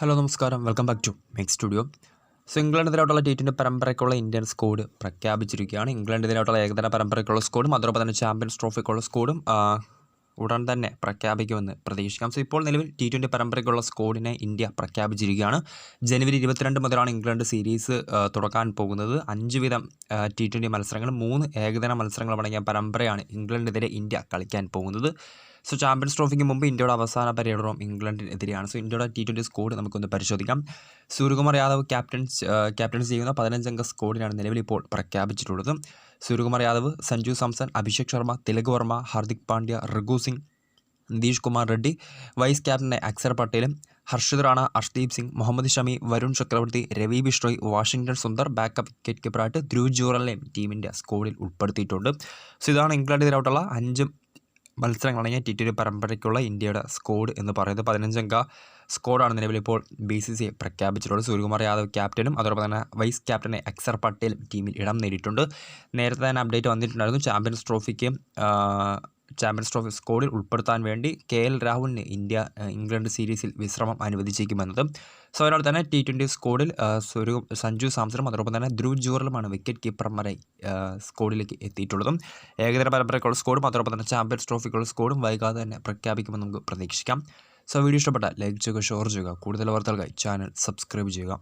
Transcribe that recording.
Hello നമസ്കാരം. Welcome back to MEC studio. So ഇംഗ്ലണ്ടിനെതിരായിട്ടുള്ള T twenty പരമ്പരയ്ക്കുള്ള Indian squad പ്രഖ്യാപിച്ചിരിക്കുകയാണ്. ഇംഗ്ലണ്ടിനെതിരായിട്ടുള്ള ഏകദിന പരമ്പരയ്ക്കുള്ള സ്കോഡും അതോടൊപ്പം തന്നെ ചാമ്പ്യൻസ് ട്രോഫിക്കുള്ള സ്കോഡും ഉടൻ തന്നെ പ്രഖ്യാപിക്കുമെന്ന് പ്രതീക്ഷിക്കാം. സോ ഇപ്പോൾ നിലവിൽ ടി ട്വന്റി പരമ്പരയ്ക്കുള്ള സ്കോഡിനെ ഇന്ത്യ പ്രഖ്യാപിച്ചിരിക്കുകയാണ്. ജനുവരി ഇരുപത്തിരണ്ട് മുതലാണ് ഇംഗ്ലണ്ട് സീരീസ് തുടക്കാൻ പോകുന്നത്. അഞ്ച് വീതം ടി ട്വന്റി മത്സരങ്ങൾ മൂന്ന് ഏകദിന മത്സരങ്ങൾ അടങ്ങിയ പരമ്പരയാണ് ഇംഗ്ലണ്ടിനെതിരെ ഇന്ത്യ കളിക്കാൻ പോകുന്നത്. സോ ചാമ്പ്യൻസ് ട്രോഫിക്ക് മുമ്പ് ഇന്ത്യയുടെ അവസാന പര്യടനം ഇംഗ്ലണ്ടിനെതിരെയാണ്. സോ ഇന്ത്യയുടെ ടി ട്വന്റി സ്കോഡ് നമുക്കൊന്ന് പരിശോധിക്കാം. സൂര്യകുമാർ യാദവ് ക്യാപ്റ്റൻസ് ക്യാപ്റ്റൻസ് ചെയ്യുന്ന പതിനഞ്ചംഗ സ്കോഡിനാണ് നിലവിൽ ഇപ്പോൾ പ്രഖ്യാപിച്ചിട്ടുള്ളത്. സൂര്യകുമാർ യാദവ് സഞ്ജു സാംസൺ അഭിഷേക് ശർമ്മ തിലക് വർമ്മ ഹാർദിക് പാണ്ഡ്യ രഘു സിംഗ് നിതീഷ് കുമാർ റെഡ്ഡി വൈസ് ക്യാപ്റ്റനെ അക്സർ പട്ടേലും Harshit Rana Arshdeep Singh Muhammad Shami Varun Chakravarthy Ravi Bishnoi Washington Sundar backup wicket കീപ്പറായിട്ട് Dhruv ജൂറലിനെയും ടീമിന്റെ സ്കോഡിൽ ഉൾപ്പെടുത്തിയിട്ടുണ്ട്. സോ ഇതാണ് ഇംഗ്ലണ്ടിനെതിരായിട്ടുള്ള അഞ്ച് മത്സരങ്ങളടങ്ങിയ ടി പരമ്പരയ്ക്കുള്ള ഇന്ത്യയുടെ സ്കോഡ് എന്ന് പറയുന്നത്. പതിനഞ്ചംഗ സ്കോഡാണ് നിലവിൽ ഇപ്പോൾ ബി സി സി പ്രഖ്യാപിച്ചിട്ടുള്ളത്. സൂര്യകുമാർ യാദവ് ക്യാപ്റ്റനും അതോടൊപ്പം തന്നെ വൈസ് ക്യാപ്റ്റനെ അക്സർ പട്ടേൽ ടീമിൽ ഇടം നേടിയിട്ടുണ്ട്. നേരത്തെ തന്നെ അപ്ഡേറ്റ് വന്നിട്ടുണ്ടായിരുന്നു. ചാമ്പ്യൻസ് ട്രോഫിക്ക് ചാമ്പ്യൻസ് ട്രോഫി സ്കോഡിൽ ഉൾപ്പെടുത്താൻ വേണ്ടി കെ എൽ രാഹുലിന് ഇന്ത്യ ഇംഗ്ലണ്ട് സീരീസിൽ വിശ്രമം അനുവദിച്ചേക്കുമെന്നതും സോ അതിനോട് തന്നെ ടി ട്വന്റി സ്കോഡിൽ ആ, സഞ്ജു സാംസണും അതോടൊപ്പം തന്നെ ധ്രുവ് ജൂറലുമാണ് വിക്കറ്റ് കീപ്പർ വരെ സ്കോഡിലേക്ക് എത്തിയിട്ടുള്ളതും. ഏകദിന പരമ്പരയ്ക്കുള്ള സ്കോഡും അതോടൊപ്പം തന്നെ ചാമ്പ്യൻസ് ട്രോഫിക്കുള്ള സ്കോഡും വൈകാതെ തന്നെ പ്രഖ്യാപിക്കുമെന്ന് നമുക്ക് പ്രതീക്ഷിക്കാം. സോ വീഡിയോ ഇഷ്ടപ്പെട്ട ലൈക്ക് ചെയ്യുക ഷെയർ ചെയ്യുക കൂടുതൽ വാർത്തകൾക്കായി ചാനൽ സബ്സ്ക്രൈബ് ചെയ്യുക.